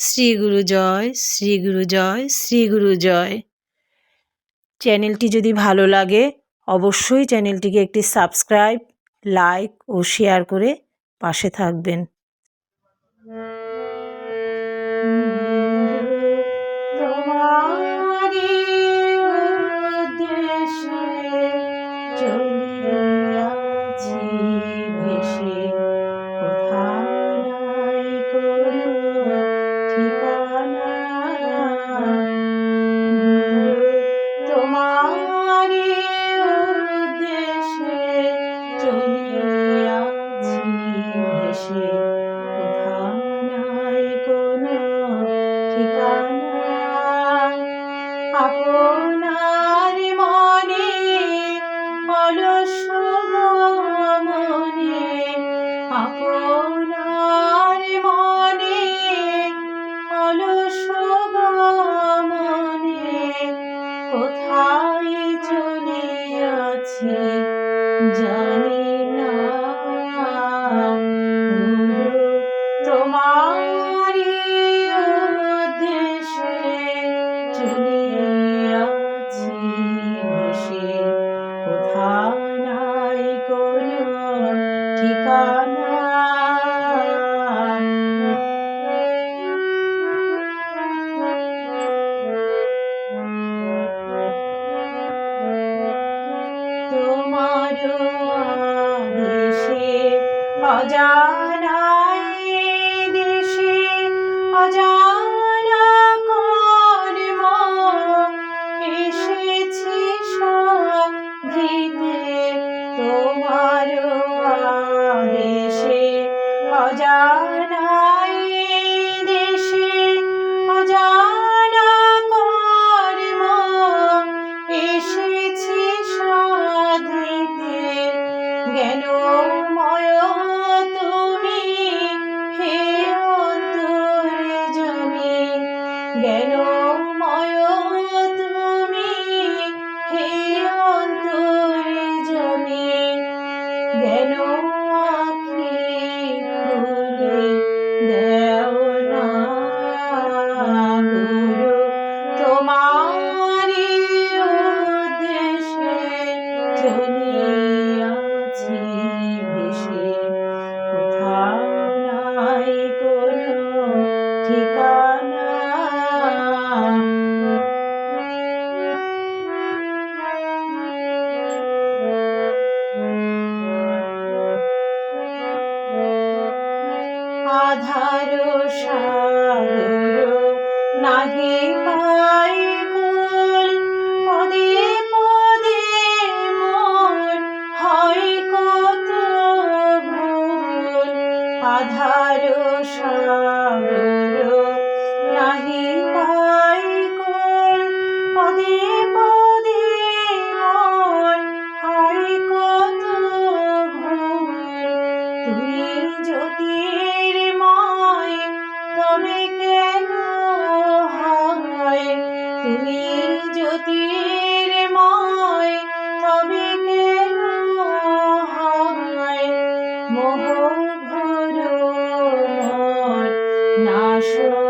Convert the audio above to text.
শ্রী গুরু জয়, শ্রী গুরু জয়, শ্রী গুরু জয়। চ্যানেলটি যদি ভালো লাগে, অবশ্যই চ্যানেলটিকে একটি সাবস্ক্রাইব, লাইক ও শেয়ার করে পাশে থাকবেন। ভেসে কোথাও 老家 চলিয়াছি ভেসে। কোথাও নাই কোনো ঠিকানা। আধার সাগর নাহি পাই। আধার মন। হয় কত জ্যোতির্ময় তবে কেন হয়? তুমি জ্যোতির্ময় তবে কেন 是